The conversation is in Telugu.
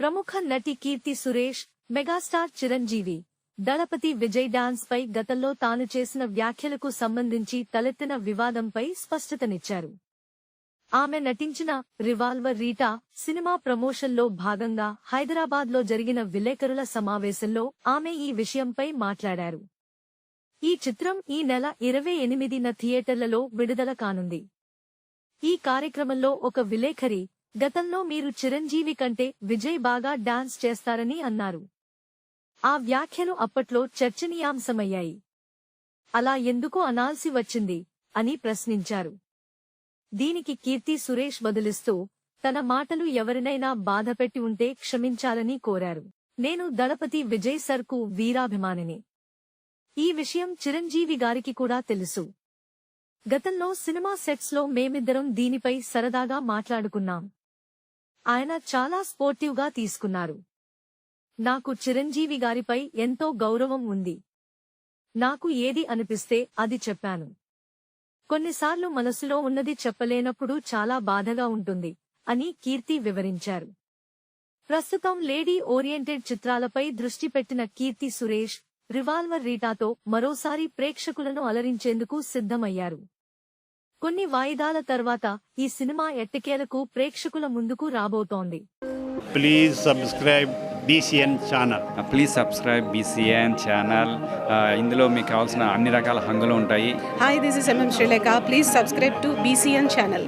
ప్రముఖ నటి కీర్తి సురేష్ మెగాస్టార్ చిరంజీవి. దళపతి విజయ్ డాన్స్ పై గతంలో తాను చేసిన వ్యాఖ్యలకు సంబంధించి తలెత్తిన వివాదంపై స్పష్టతనిచ్చారు. ఆమె నటించిన రివాల్వర్ రీటా సినిమా ప్రమోషన్లో భాగంగా హైదరాబాద్లో జరిగిన విలేకరుల సమావేశంలో ఆమె ఈ విషయంపై మాట్లాడారు. ఈ చిత్రం ఈ నెల ఇరవై ఎనిమిదిన థియేటర్లలో విడుదల కానుంది. ఈ కార్యక్రమంలో ఒక విలేఖరి గతంలో మీరు చిరంజీవి కంటే విజయ్ బాగా డాన్స్ చేస్తారని అన్నారు. ఆ వ్యాఖ్యలు అప్పట్లో చర్చనీయాంశమయ్యాయి. అలా ఎందుకు అనాల్సి వచ్చింది అని ప్రశ్నించారు. దీనికి కీర్తి సురేష్ బదులిస్తూ తన మాటలు ఎవరినైనా బాధపెట్టి ఉంటే క్షమించాలని కోరారు. నేను దళపతి విజయ్ సర్కు వీరాభిమానిని. ఈ విషయం చిరంజీవి గారికి కూడా తెలుసు. గతంలో సినిమా సెట్స్లో మేమిద్దరం దీనిపై సరదాగా మాట్లాడుకున్నాం. ఆయన చాలా స్పోర్టివ్గా తీసుకున్నారు. నాకు చిరంజీవి గారిపై ఎంతో గౌరవం ఉంది. నాకు ఏది అనిపిస్తే అది చెప్పాను. కొన్నిసార్లు మనసులో ఉన్నది చెప్పలేనప్పుడు చాలా బాధగా ఉంటుంది అని కీర్తి వివరించారు. ప్రస్తుతం లేడీ ఓరియంటెడ్ చిత్రాలపై దృష్టి పెట్టిన కీర్తి సురేష్ రివాల్వర్ రీటాతో మరోసారి ప్రేక్షకులను అలరించేందుకు సిద్ధమయ్యారు. కొన్ని వాయిదాల తర్వాత ఈ సినిమా ఎట్టకేలకు ప్రేక్షకుల ముందుకు రాబోతోంది please subscribe BCN channel please subscribe BCN channel ఇందులో మీకు కావాల్సిన అన్ని రకాల హంగులు ఉంటాయి Hi, this is MM Sri Lanka. Please subscribe to BCN channel.